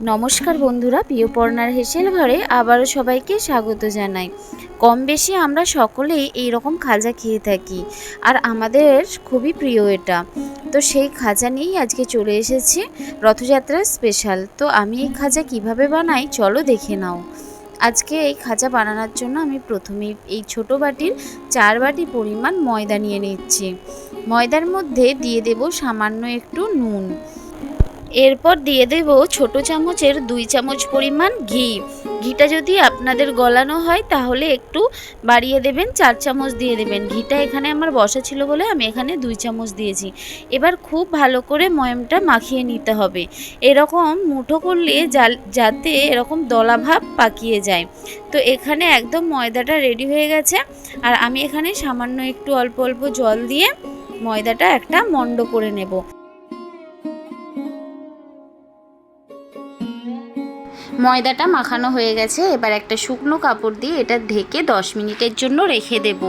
নমস্কার বন্ধুরা প্রিয়পর্ণার হেসেল ঘরে আবারও সবাইকে স্বাগত জানাই। কম বেশি আমরা সকলেই এই রকম খাজা খেয়ে থাকি, আর আমাদের খুবই প্রিয় এটা। তো সেই খাজা নিয়েই আজকে চলে এসেছি রথযাত্রার স্পেশাল তো আমি এই খাজা কীভাবে বানাই চলো দেখে নাও। আজকে এই খাজা বানানোর জন্য আমি প্রথমেই এই ছোট বাটির চার বাটি পরিমাণ ময়দা নিয়ে নিচ্ছি। ময়দার মধ্যে দিয়ে দেব সামান্য একটু নুন। এরপর দিয়ে দেব ছোট চামচের দুই চামচ পরিমাণ ঘি। ঘিটা যদি আপনাদের গলানো হয়, তাহলে একটু বাড়িয়ে দেবেন, চার চামচ দিয়ে দেবেন। ঘিটা এখানে আমার বসা ছিল বলে আমি এখানে দুই চামচ দিয়েছি। এবার খুব ভালো করে ময়মটা মাখিয়ে নিতে হবে। এরকম মুঠো করলে যাতে এরকম দলাভাব পাকিয়ে যায়। তো এখানে একদম ময়দাটা রেডি হয়ে গেছে। আর আমি এখানে সামান্য একটু অল্প অল্প জল দিয়ে ময়দাটা একটা মণ্ড করে নেব। ময়দাটা মাখানো হয়ে গেছে। এবার একটা শুকনো কাপড় দিয়ে এটা ঢেকে দশ মিনিটের জন্য রেখে দেব।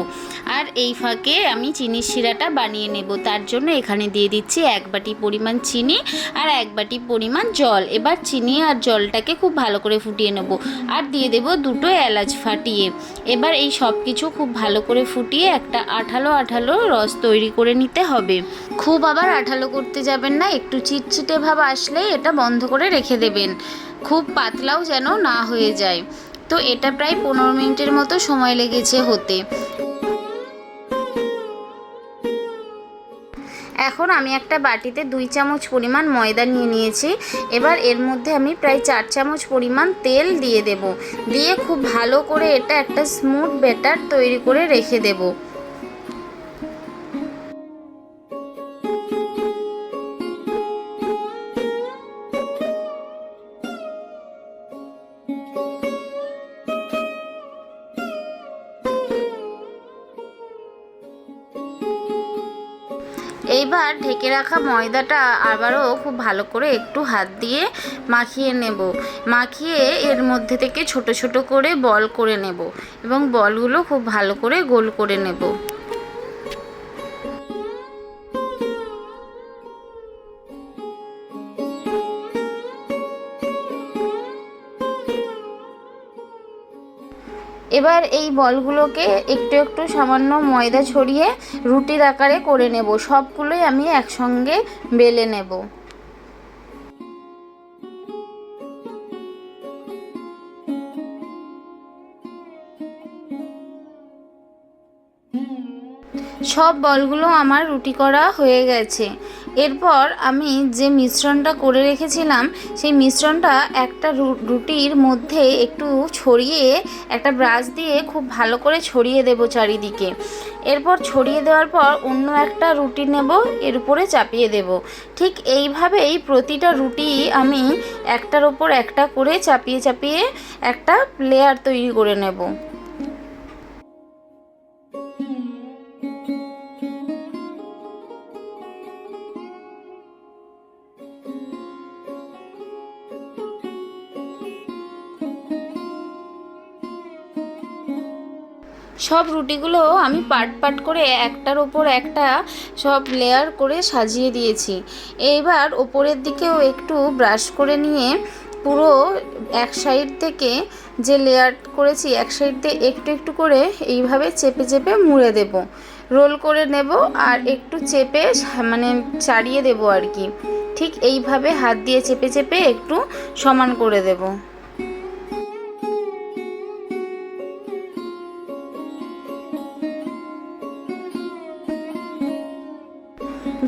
আর এই ফাঁকে আমি চিনির শিরাটা বানিয়ে নেব। তার জন্য এখানে দিয়ে দিচ্ছি এক বাটি পরিমাণ চিনি আর এক বাটি পরিমাণ জল। এবার চিনি আর জলটাকে খুব ভালো করে ফুটিয়ে নেব। আর দিয়ে দেব দুটো এলাচ ফাটিয়ে। এবার এই সব কিছু খুব ভালো করে ফুটিয়ে একটা আঠালো আঠালো রস তৈরি করে নিতে হবে। খুব আবার আঠালো করতে যাবেন না। একটু চিটচিটে ভাব আসলে এটা বন্ধ করে রেখে দেবেন। খুব পাতলাও যেন না হয়ে যায়। তো এটা প্রায় পনেরো মিনিটের মতো সময় লেগেছে হতে। এখন আমি একটা বাটিতে দুই চামচ পরিমাণ ময়দা নিয়ে নিয়েছি। এবার এর মধ্যে আমি প্রায় চার চামচ পরিমাণ তেল দিয়ে দেব। দিয়ে খুব ভালো করে এটা একটা স্মুথ ব্যাটার তৈরি করে রেখে দেবো। এইবার ঢেকে রাখা ময়দাটা আবারও খুব ভালো করে একটু হাত দিয়ে মাখিয়ে নেব। মাখিয়ে এর মধ্যে থেকে ছোট ছোট করে বল করে নেব এবং বলগুলো খুব ভালো করে গোল করে নেব। এবার এই বলগুলোকে একটু একটু সামান্য ময়দা ছড়িয়ে রুটির আকারে করে নেব। সবগুলোই আমি একসঙ্গে বেলে নেব। সব বলগুলো আমার রুটি করা হয়ে গেছে। এরপর আমি যে মিশ্রণটা করে রেখেছিলাম, সেই মিশ্রণটা একটা রুটির মধ্যে একটু ছড়িয়ে, একটা ব্রাশ দিয়ে খুব ভালো করে ছড়িয়ে দেব চারিদিকে। এরপর ছড়িয়ে দেওয়ার পর অন্য একটা রুটি নেব, এর উপরে চাপিয়ে দেব। ঠিক এইভাবেই প্রতিটা রুটি আমি একটার ওপর একটা করে চাপিয়ে চাপিয়ে একটা লেয়ার তৈরি করে নেব। সব রুটিগুলো আমি পাট পাট করে একটার ওপর একটা সব লেয়ার করে সাজিয়ে দিয়েছি। এইবার ওপরের দিকেও একটু ব্রাশ করে নিয়ে পুরো এক সাইড থেকে যে লেয়ার করেছি, এক সাইড দিয়ে একটু একটু করে এইভাবে চেপে চেপে মুড়ে দেব। রোল করে নেব আর একটু চেপে মানে চাড়িয়ে দেব আর কি। ঠিক এইভাবে হাত দিয়ে চেপে চেপে একটু সমান করে দেবো।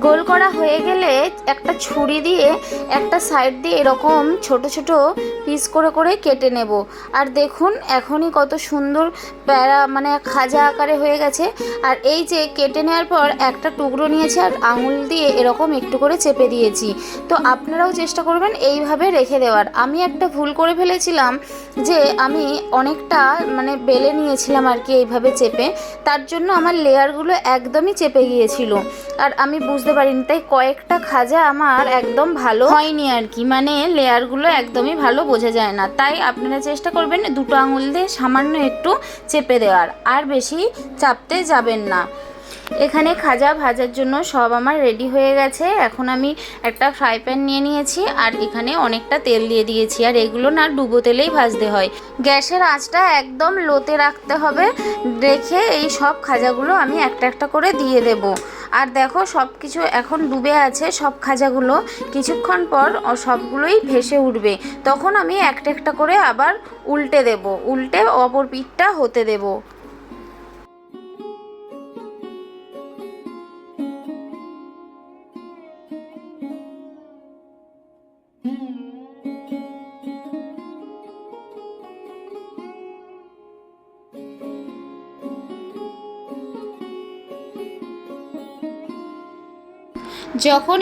গোল করা হয়ে গেলে একটা ছুরি দিয়ে একটা সাইড দিয়ে এরকম ছোট ছোট পিস করে করে কেটে নেব। আর দেখুন, এখনই কত সুন্দর প্যারা মানে খাজা আকারে হয়ে গেছে। আর এই যে কেটে নেওয়ার পর একটা টুকরো নিয়েছি আর আঙুল দিয়ে এরকম একটু করে চেপে দিয়েছি। তো আপনারাও চেষ্টা করবেন এইভাবে রেখে দেওয়ার। আমি একটা ভুল করে ফেলেছিলাম যে আমি অনেকটা মানে বেলে নিয়েছিলাম আর কি এইভাবে চেপে। তার জন্য আমার লেয়ারগুলো একদমই চেপে গিয়েছিল। আর আমি বুঝতে পারিনি, তাই কয়েকটা খাজা আমার একদম ভালো হয়নি আর কি। মানে লেয়ারগুলো একদমই ভালো বোঝা যায় না। তাই আপনারা চেষ্টা করবেন দুটো আঙুল দিয়ে সামান্য একটু চেপে দেওয়ার, আর বেশি চাপতে যাবেন না। এখানে খাজা ভাজার জন্য সব আমার রেডি হয়ে গেছে। এখন আমি একটা ফ্রাই প্যান নিয়ে নিয়েছি আর এখানে অনেকটা তেল দিয়ে দিয়েছি। আর এগুলো না ডুবো তেলেই ভাজতে হয়। গ্যাসের আঁচটা একদম লোতে রাখতে হবে। রেখে এই সব খাজাগুলো আমি একটা একটা করে দিয়ে দেব। আর দেখো সব কিছু এখন ডুবে আছে সব খাজাগুলো। কিছুক্ষণ পর সবগুলোই ভেসে উঠবে। তখন আমি একটা একটা করে আবার উল্টে দেব। উল্টে অপর পিঠটা হতে দেব। যখন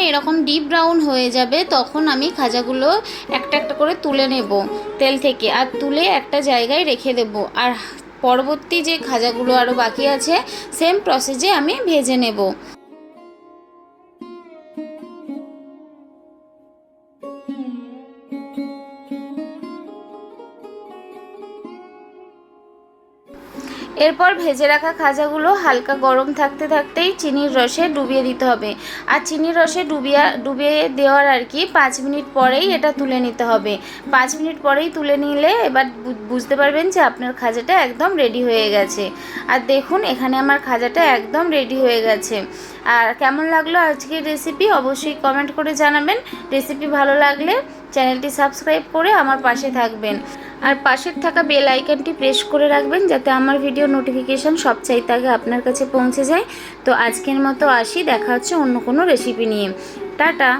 এরকম ডিপ ব্রাউন হয়ে যাবে, তখন আমি খাজাগুলো একটা একটা করে তুলে নেব তেল থেকে আর তুলে একটা জায়গায় রেখে দেব। আর পরবর্তী যে খাজাগুলো আরও বাকি আছে সেম প্রসেসে আমি ভেজে নেব। এরপর ভেজে রাখা খাজাগুলো হালকা গরম থাকতে থাকতেই চিনির রসে ডুবিয়ে দিতে হবে। আর চিনির রসে ডুবিয়া ডুবিয়ে দেওয়ার আর কি পাঁচ মিনিট পরেই এটা তুলে নিতে হবে। পাঁচ মিনিট পরেই তুলে নিলে এবার বুঝতে পারবেন যে আপনার খাজাটা একদম রেডি হয়ে গেছে। আর দেখুন, এখানে আমার খাজাটা একদম রেডি হয়ে গেছে। আর কেমন লাগল আজকের রেসিপি অবশ্যই কমেন্ট করে জানাবেন। রেসিপি ভালো লাগলে চ্যানেলটি সাবস্ক্রাইব করে আমার পাশে থাকবেন। আর পাশের থাকা বেল আইকনটি প্রেস করে রাখবেন যাতে আমার ভিডিও নোটিফিকেশান সব চাইতে আগে আপনার কাছে পৌঁছে যায়। তো আজকের মতো আসি, দেখা হচ্ছে অন্য কোনো রেসিপি নিয়ে। টাটা!